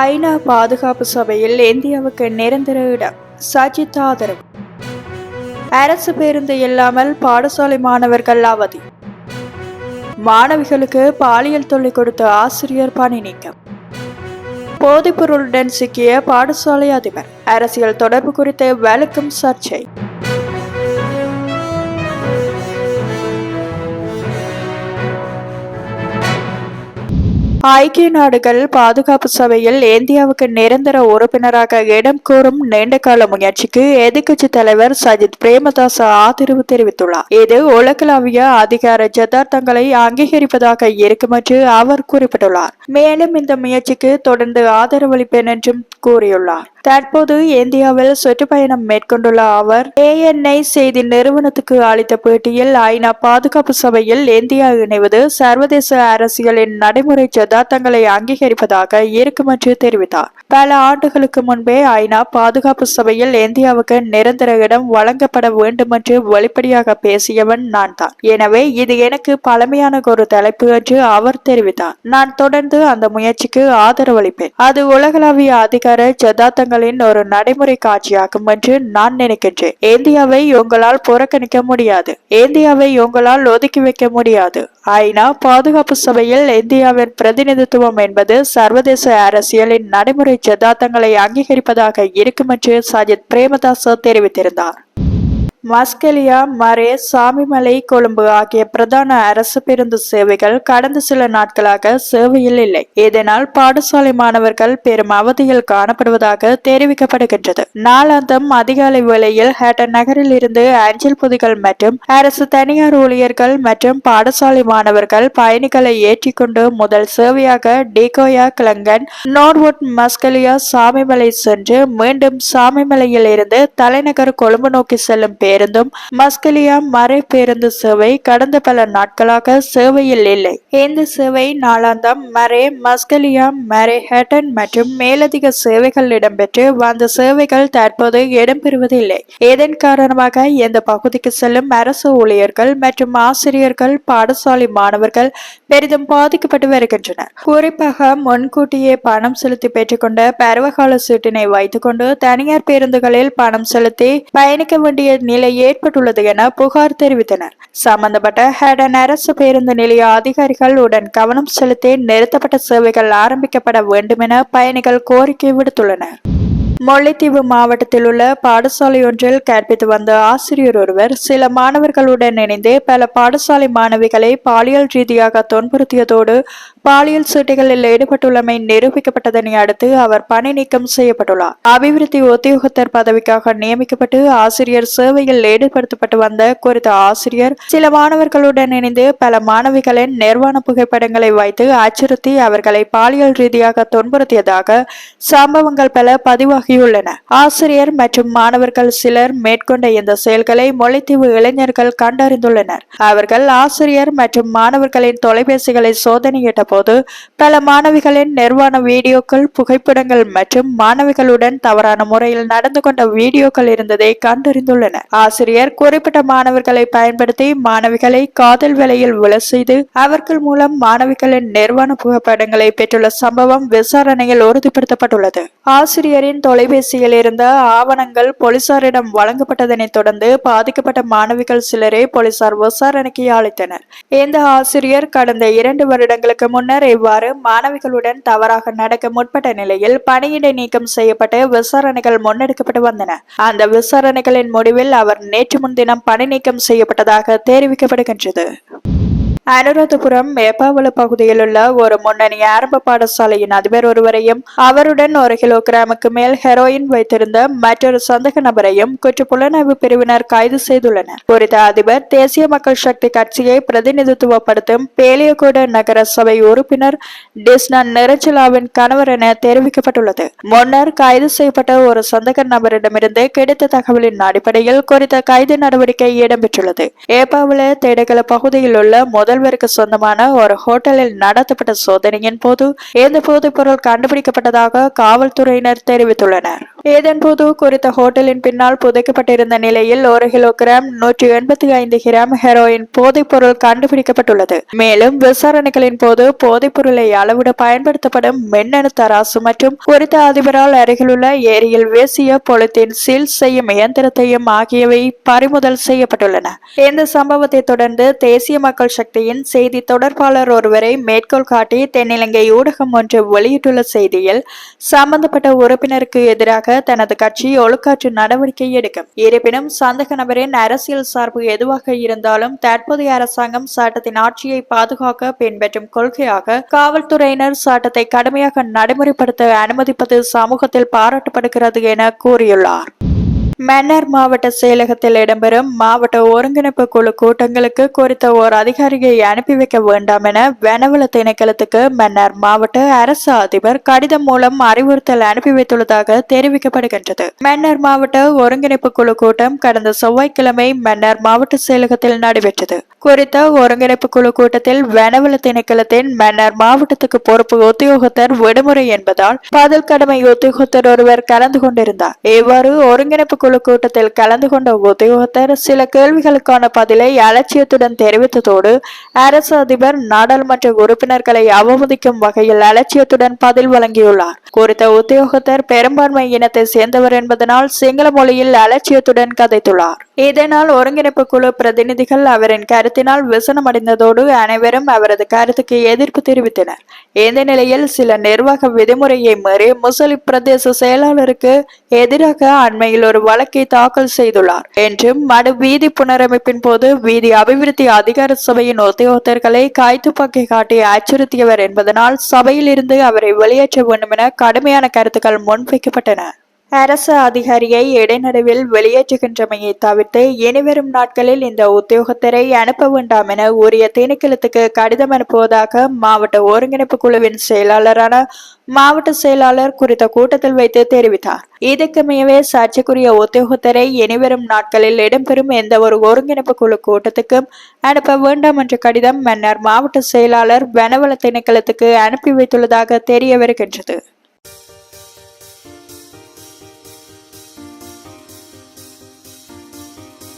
ஐநா பாதுகாப்பு சபையில் இந்தியாவுக்கு நிரந்தர இடம் சஜித் ஆதரவு. அரசு பேருந்து இல்லாமல் பாடசாலை மாணவர்கள் அவதி. மாணவிகளுக்கு பாலியல் தொல்லை கொடுத்த ஆசிரியர் பணி நீக்கம். போதைப்பொருளுடன் சிக்கிய பாடசாலை அதிபர் அரசியல் தொடர்பு குறித்து விளக்கும் சர்ச்சை. ஐக்கிய நாடுகள் பாதுகாப்பு சபையில் இந்தியாவுக்கு நிரந்தர உறுப்பினராக இடம் கோரும் நீண்டகால முயற்சிக்கு எதிர்க்கட்சி தலைவர் சஜித் பிரேமதாச ஆதரவு தெரிவித்துள்ளார். இது உலகளாவிய அதிகார ஜதார்த்தங்களை அங்கீகரிப்பதாக இருக்கும் என்று அவர் குறிப்பிட்டுள்ளார். மேலும் இந்த முயற்சிக்கு தொடர்ந்து ஆதரவளிப்பேன் என்றும் கூறியுள்ளார். தற்போது இந்தியாவில் சுற்றுப்பயணம் மேற்கொண்டுள்ள அவர் ஏஎன்ஐ செய்தி நிறுவனத்துக்கு அளித்த பேட்டியில் ஐநா பாதுகாப்பு சபையில் இந்தியா இணைவது சர்வதேச அரசியலின் நடைமுறை ஜதார்த்தங்களை அங்கீகரிப்பதாக இருக்கும் என்று தெரிவித்தார். பல ஆண்டுகளுக்கு முன்பே ஐநா பாதுகாப்பு சபையில் இந்தியாவுக்கு நிரந்தர இடம் வழங்கப்பட வேண்டும் என்று வெளிப்படையாக பேசியவன் நான் தான். எனவே இது எனக்கு பழமையான ஒரு தலைப்பு என்று அவர் தெரிவித்தார். நான் தொடர்ந்து அந்த முயற்சிக்கு ஆதரவளிப்பேன். அது உலகளாவிய அதிகார ஜதார்த்தங்களின் ஒரு நடைமுறை காட்சியாகும் என்று நான் நினைக்கின்றேன். இந்தியாவை உங்களால் புறக்கணிக்க முடியாது. இந்தியாவை உங்களால் ஒதுக்கி வைக்க முடியாது. ஐநா பாதுகாப்பு சபையில் இந்தியாவின் பிரதிநிதித்துவம் என்பது சர்வதேச அரசியலின் நடைமுறை ஜதார்த்தங்களை அங்கீகரிப்பதாக இருக்கும் என்று சஜித் பிரேமதாச தெரிவித்திருந்தார். மஸ்கெலியா மரே சாமிமலை கொழும்பு ஆகிய பிரதான அரசு பேருந்து சேவைகள் கடந்த சில நாட்களாக சேவையில் இல்லை. இதனால் பாடசாலை மாணவர்கள் பெரும் அவதியில் காணப்படுவதாக தெரிவிக்கப்படுகின்றது. நாளாந்தம் அதிகாலை வேளையில் ஹேட்டன் நகரில் இருந்து அஞ்சல் பொதிகள் மற்றும் அரசு தனியார் ஊழியர்கள் மற்றும் பாடசாலை மாணவர்கள் பயணிகளை ஏற்றிக்கொண்டு முதல் சேவையாக டிகோயா கிளங்கன் நோர்வுட் மஸ்கலியா சாமிமலை சென்று மீண்டும் சாமிமலையில் இருந்து தலைநகர் கொழும்பு நோக்கி செல்லும் பேருந்தும் மஸ்கலியா மறை பேருந்து சேவை கடந்த பல நாட்களாக சேவையில் இல்லை. இந்த சேவை நாளாந்தம் மறை மஸ்கலியா மறை ஹேட்டன் மற்றும் மேலதிக சேவைகள் இடம்பெற்று வந்த சேவைகள் தற்போது இடம்பெறுவதில்லை இதன் காரணமாக இந்த பகுதிக்கு செல்லும் அரசு ஊழியர்கள் மற்றும் ஆசிரியர்கள் பாடசாலை மாணவர்கள் பெரிதும் பாதிக்கப்பட்டு வருகின்றனர். குறிப்பாக முன்கூட்டியே பணம் செலுத்தி பெற்றுக்கொண்ட பருவகால சீட்டினை வைத்துக்கொண்டு தனியார் பேருந்துகளில் பணம் செலுத்தி பயணிக்க வேண்டிய நிலை நிலை ஏற்பட்டுள்ளது என புகார் தெரிவித்தனர். சம்பந்தப்பட்ட ஹேடன் அரசு பேருந்து நிலைய அதிகாரிகள் உடன் கவனம் செலுத்தி நிறுத்தப்பட்ட சேவைகள் ஆரம்பிக்கப்பட வேண்டும் என பயணிகள் கோரிக்கை விடுத்துள்ளனர். முல்லைத்தீவு மாவட்டத்தில் உள்ள பாடசாலையொன்றில் கற்பித்து வந்த ஆசிரியர் ஒருவர் சில மாணவர்களுடன் இணைந்து பல பாடசாலை மாணவிகளை பாலியல் ரீதியாக துன்புறுத்தியதோடு பாலியல் சீட்டுகளில் ஈடுபட்டுள்ளமை நிரூபிக்கப்பட்டதனை அடுத்து அவர் பணி நீக்கம் செய்யப்பட்டுள்ளார். அபிவிருத்தி உத்தியோகத்தர் பதவிக்காக நியமிக்கப்பட்டு ஆசிரியர் சேவையில் ஈடுபடுத்தப்பட்டு வந்த குறித்த ஆசிரியர் சில மாணவர்களுடன் இணைந்து பல மாணவிகளின் நிர்வாண புகைப்படங்களை வைத்து அச்சுறுத்தி அவர்களை பாலியல் ரீதியாக துன்புறுத்தியதாக சம்பவங்கள் பல பதிவாகி உள்ளன ஆசிரியர் மற்றும் மாணவர்கள் சிலர் மேற்கொண்ட இந்த செயல்களை மொழித்தீவு இளைஞர்கள் கண்டறிந்துள்ளனர். அவர்கள் ஆசிரியர் மற்றும் மாணவர்களின் தொலைபேசிகளை சோதனையிட்ட போது பல மாணவிகளின் நிர்வாண வீடியோக்கள் புகைப்படங்கள் மற்றும் மாணவிகளுடன் தவறான முறையில் நடந்து கொண்ட வீடியோக்கள் இருந்ததை கண்டறிந்துள்ளனர் ஆசிரியர் குறிப்பிட்ட மாணவர்களை பயன்படுத்தி மாணவிகளை காதல் வேலையில் விழ செய்து அவர்கள் மூலம் மாணவிகளின் நிர்வாண புகைப்படங்களை பெற்றுள்ள சம்பவம் விசாரணையில் உறுதிப்படுத்தப்பட்டுள்ளது. ஆசிரியரின் தொலைபேசியில் இருந்த ஆவணங்கள் போலீசாரிடம் வழங்கப்பட்டதனை தொடர்ந்து பாதிக்கப்பட்ட மாணவிகள் சிலரை போலீசார் விசாரணைக்கு அழைத்தனர். இந்த ஆசிரியர் கடந்த இரண்டு வருடங்களுக்கு முன்னர் இவ்வாறு மாணவிகளுடன் தவறாக நடக்க முற்பட்ட நிலையில் பணியிடை நீக்கம் செய்யப்பட்டு விசாரணைகள் முன்னெடுக்கப்பட்டு வந்தன. அந்த விசாரணைகளின் முடிவில் அவர் நேற்று முன்தினம் பணி நீக்கம் செய்யப்பட்டதாக தெரிவிக்கப்படுகின்றது. அனுராதபுரம் மேப்பாவள பகுதியில் உள்ள ஒரு முன்னணி ஆரம்ப பாடசாலையின் அதிபர் ஒருவரையும் அவருடன் ஒரு கிலோகிராமுக்கு மேல் ஹெரோயின் வைத்திருந்த மற்றொரு சந்தக நபரையும் குற்ற புலனாய்வு பிரிவினர் கைது செய்துள்ளனர். குறித்த அதிபர் தேசிய மக்கள் சக்தி கட்சியை பிரதிநிதித்துவப்படுத்தும் பேலியகோட நகர சபை உறுப்பினர் டிஸ்னா நிரஞ்சலாவின் கணவர் என தெரிவிக்கப்பட்டுள்ளது. முன்னர் கைது செய்யப்பட்ட ஒரு சந்தக நபரிடமிருந்து கிடைத்த தகவலின் அடிப்படையில் குறித்த கைது நடவடிக்கை இடம்பெற்றுள்ளது. ஏப்பாவள தேடகல பகுதியில் உள்ள முதல் முதல்வருக்கு சொந்தமான ஒரு ஹோட்டலில் நடத்தப்பட்ட சோதனையின் போது இந்த போதைப் பொருள் கண்டுபிடிக்கப்பட்டதாக காவல்துறையினர் தெரிவித்துள்ளனர். இதன்போது குறித்த ஹோட்டலின் பின்னால் புதைக்கப்பட்டிருந்த நிலையில் ஒரு கிலோகிராம் நூற்றி எண்பத்தி ஐந்து கிராம் ஹெரோயின் போதைப் பொருள் கண்டுபிடிக்கப்பட்டுள்ளது. மேலும் விசாரணைகளின் போது போதைப் பொருளை அளவிட பயன்படுத்தப்படும் மின்னணு தராசு மற்றும் குறித்த அதிபரால் அருகிலுள்ள ஏரியில் வீசிய பொலித்தீன் சீல் செய்யும் இயந்திரத்தையும் ஆகியவை பறிமுதல் செய்யப்பட்டுள்ளன. இந்த சம்பவத்தை தொடர்ந்து தேசிய மக்கள் சக்தியின் செய்தி தொடர்பாளர் ஒருவரை மேற்கோள் காட்டி தென்னிலங்கை ஊடகம் ஒன்று வெளியிட்டுள்ள செய்தியில் சம்பந்தப்பட்ட உறுப்பினருக்கு எதிராக தனது கட்சி ஒழுக்காற்று நடவடிக்கை எடுக்கும். இருப்பினும் சந்தக நபரின் அரசியல் சார்பு எதுவாக இருந்தாலும் தற்போதைய அரசாங்கம் சட்டத்தின் ஆட்சியை பாதுகாக்க பின்பற்றும் கொள்கையாக காவல்துறையினர் சட்டத்தை கடுமையாக நடைமுறைப்படுத்த அனுமதிப்பது சமூகத்தில் பாராட்டப்படுகிறது என கூறியுள்ளார். மன்னர் மாவட்ட செயலகத்தில் இடம்பெறும் மாவட்ட ஒருங்கிணைப்பு குழு கூட்டங்களுக்கு குறித்த ஓர் அதிகாரியை அனுப்பி வைக்க வேண்டாம் என வனவள திணைக்களத்துக்கு மன்னர் மாவட்ட அரசு அதிபர் கடிதம் மூலம் அறிவுறுத்தல் அனுப்பி வைத்துள்ளதாக தெரிவிக்கப்படுகின்றது. மன்னர் மாவட்ட ஒருங்கிணைப்பு குழு கூட்டம் கடந்த செவ்வாய்க்கிழமை மன்னர் மாவட்ட செயலகத்தில் நடைபெற்றது. குறித்த ஒருங்கிணைப்பு குழு கூட்டத்தில் வனவள திணைக்களத்தின் மன்னர் மாவட்டத்துக்கு பொறுப்பு உத்தியோகத்தர் விடுமுறை என்பதால் பதில் கடமை உத்தியோகத்தர் ஒருவர் கலந்து கொண்டிருந்தார். இவ்வாறு ஒருங்கிணைப்பு குழு கூட்டத்தில் கலந்து கொண்ட உத்தியோகத்தர் சில கேள்விகளுக்கான பதிலை அலட்சியத்துடன் தெரிவித்ததோடு அரசு அதிபர் நாடாளுமன்ற உறுப்பினர்களை அவமதிக்கும் வகையில் அலட்சியத்துடன் பதில் வழங்கியுள்ளார். குறித்த உத்தியோகத்தர் பெரும்பான்மை இனத்தை சேர்ந்தவர் என்பதனால் சிங்கள மொழியில் அலட்சியத்துடன் கதைத்துள்ளார். இதனால் ஒருங்கிணைப்பு குழு பிரதிநிதிகள் அவரின் கருத்தினால் விசனமடைந்ததோடு அனைவரும் அவரது கருத்துக்கு எதிர்ப்பு தெரிவித்தனர். இந்த நிலையில் சில நிர்வாக விதிமுறையை மீறி முசலி பிரதேச செயலாளருக்கு எதிராக அண்மையில் ஒரு வழக்கை தாக்கல் செய்துள்ளார். என்றும் மடு வீதி புனரமைப்பின் போது வீதி அபிவிருத்தி அதிகார சபையின் உத்தியோகத்தர்களை காய்த்துப்பாக்கி காட்டி அச்சுறுத்தியவர் என்பதனால் சபையில் இருந்து அவரை வெளியேற்ற வேண்டும் என கடுமையான கருத்துக்கள் முன்வைக்கப்பட்டன. அரசு அதிகாரியை இடைநடுவில் வெளியேற்றுகின்றமையை தவிர்த்து இனிவரும் நாட்களில் இந்த உத்தியோகத்தரை அனுப்ப வேண்டாம் என உரிய திணைக்களத்துக்கு கடிதம் அனுப்புவதாக மாவட்ட ஒருங்கிணைப்பு குழுவின் செயலாளரான மாவட்ட செயலாளர் குறித்த கூட்டத்தில் வைத்து தெரிவித்தார். இதற்குமையவே சர்ச்சைக்குரிய உத்தியோகத்தரை இனிவரும் நாட்களில் இடம்பெறும் எந்த ஒரு ஒருங்கிணைப்பு குழு கூட்டத்துக்கும் அனுப்ப வேண்டாம் என்ற கடிதம் மன்னர் மாவட்ட செயலாளர் வனவள திணைக்களத்துக்கு அனுப்பி வைத்துள்ளதாக தெரிய வருகின்றது.